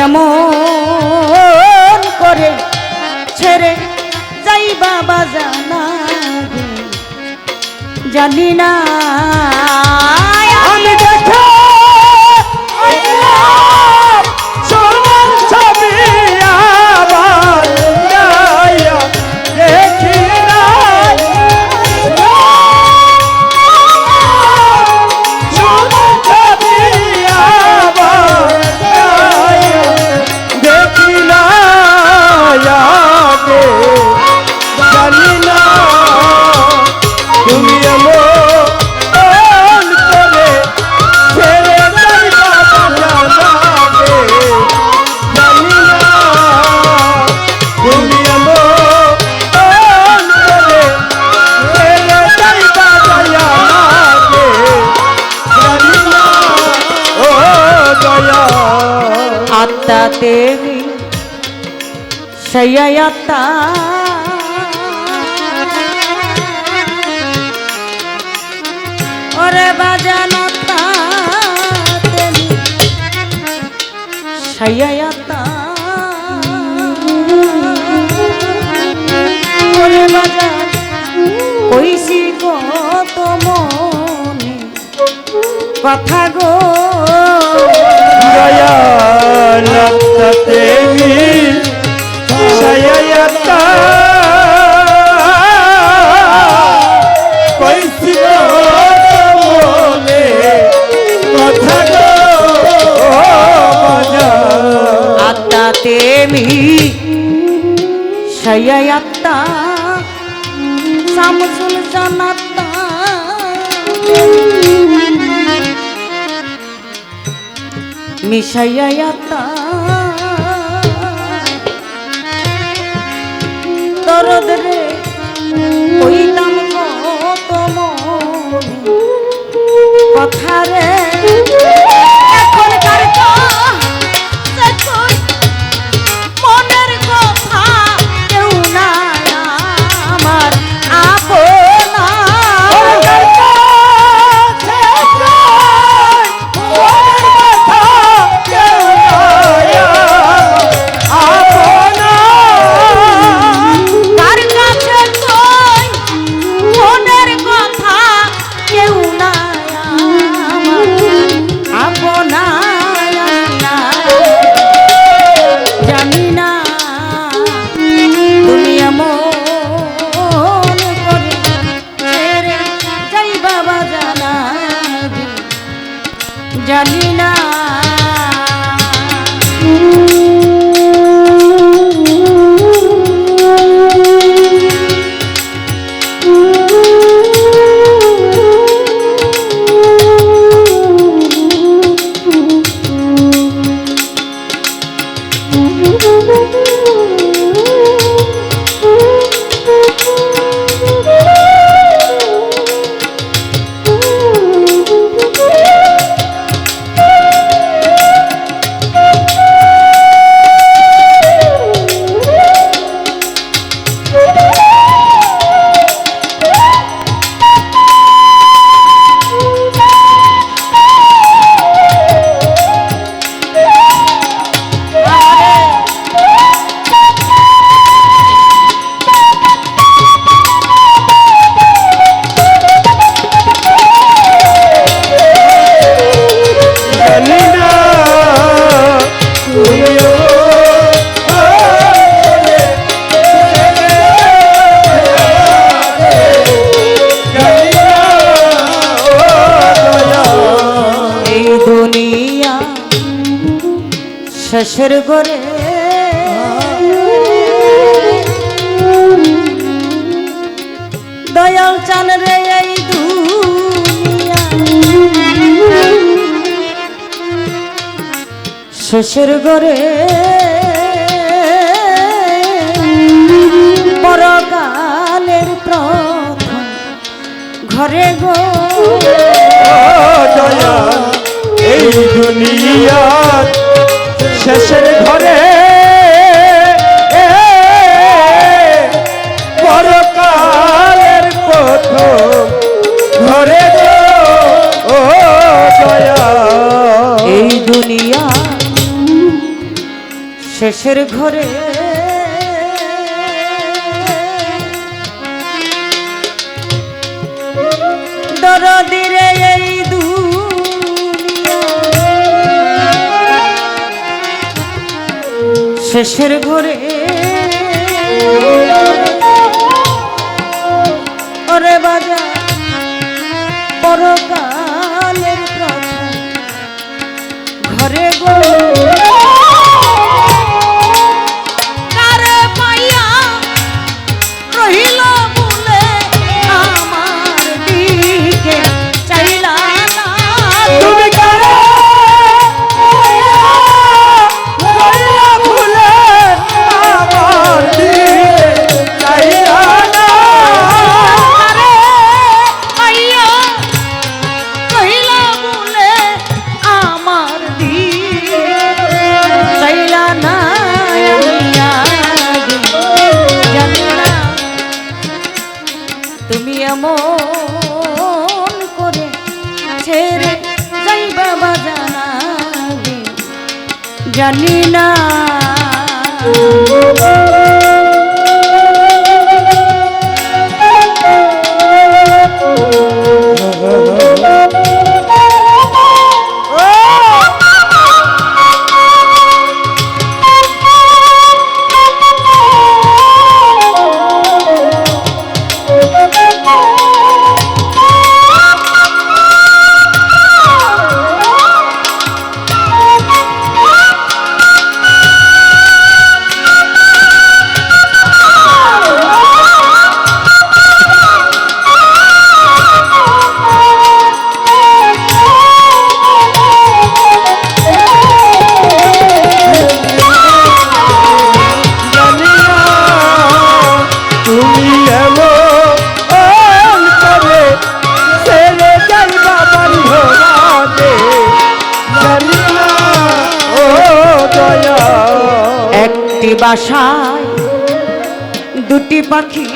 এমন করে ছেড়ে যাই বাবা জানা জানি না আয়াতা করে বাজার কইছি কত কথা গো। দয়া দয়াত্তা শামসুল জানাত্তা। মিশাইয়াত্তা দরদ রে ওই নাম কত কথারে শ্বশুর করে দয়াল চান রে এই শ্বশুর করে শেষের ঘরে। দরদিরে এই শেষের ঘরে। ওরে বাজা পরব বাসায় দুটি পাখি।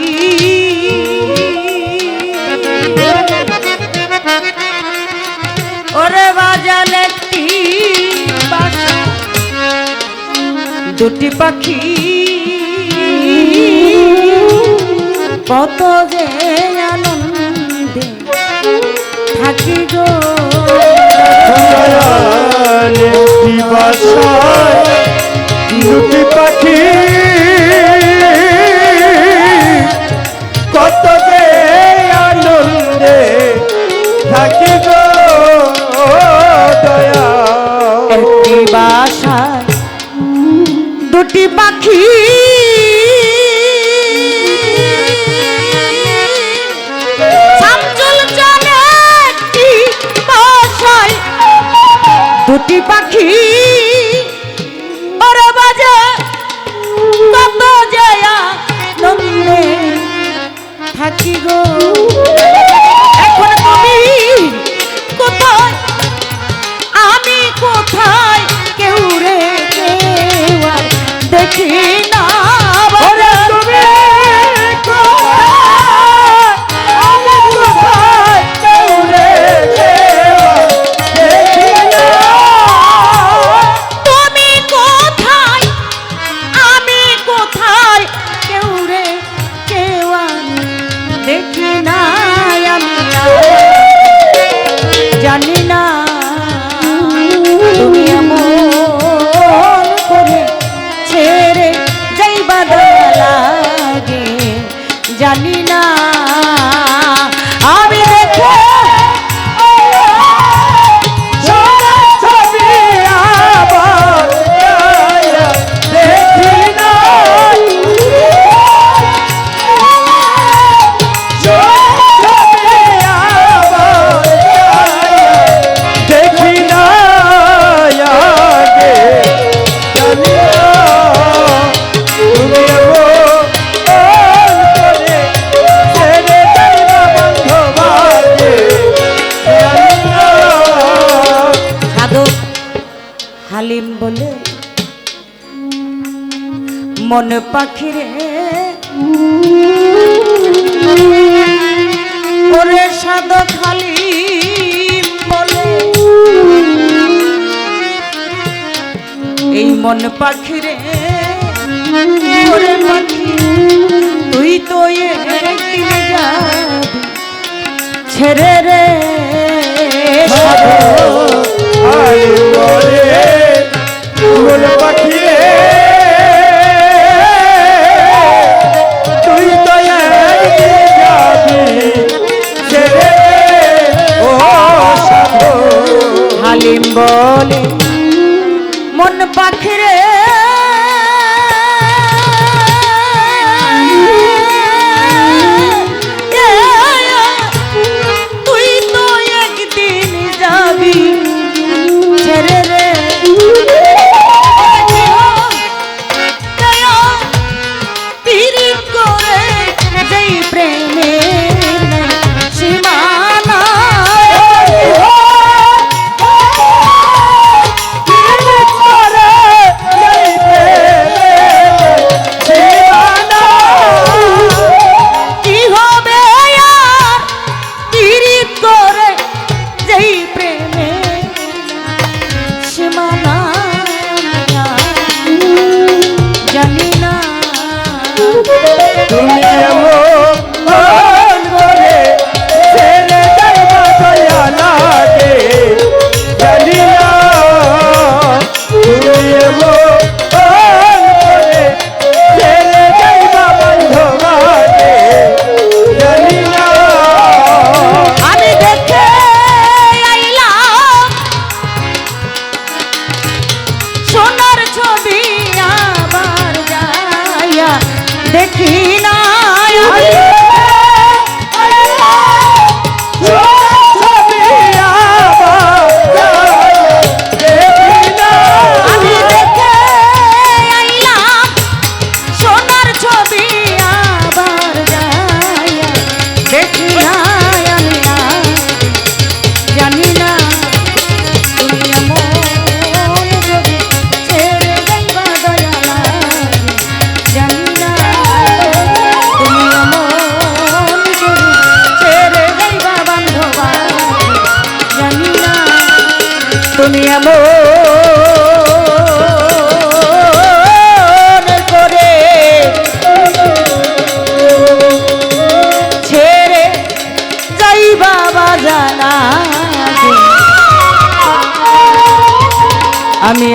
ওরে বাজাল একটি দুটি পাখি। কত যে আনন্দে থাকি গো। বাসায় লুটি পাখি। কত যে আনন্দে থাকি গো দয়া। একটি বাসায় দুটি পাখি। দুটি পাখি। থাকি গো মন পাখিরে ওরে সাদা খালি বলে। এই মন পাখিরে ওরে পাখি, তুই তো ছেড়ে রে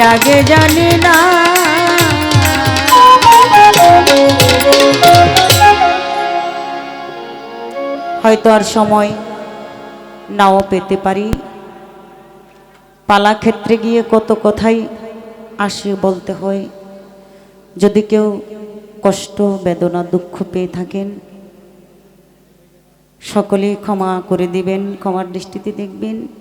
লাগে জানি না। হয়তো আর সময় নাও পেতে পারি। পালা ক্ষেত্রে গিয়ে কত কথাই আসে বলতে হয়। যদি কেউ কষ্ট, বেদনা, দুঃখ পেয়ে থাকেন, সকলেই ক্ষমা করে দিবেন, ক্ষমার দৃষ্টিতে দেখবেন।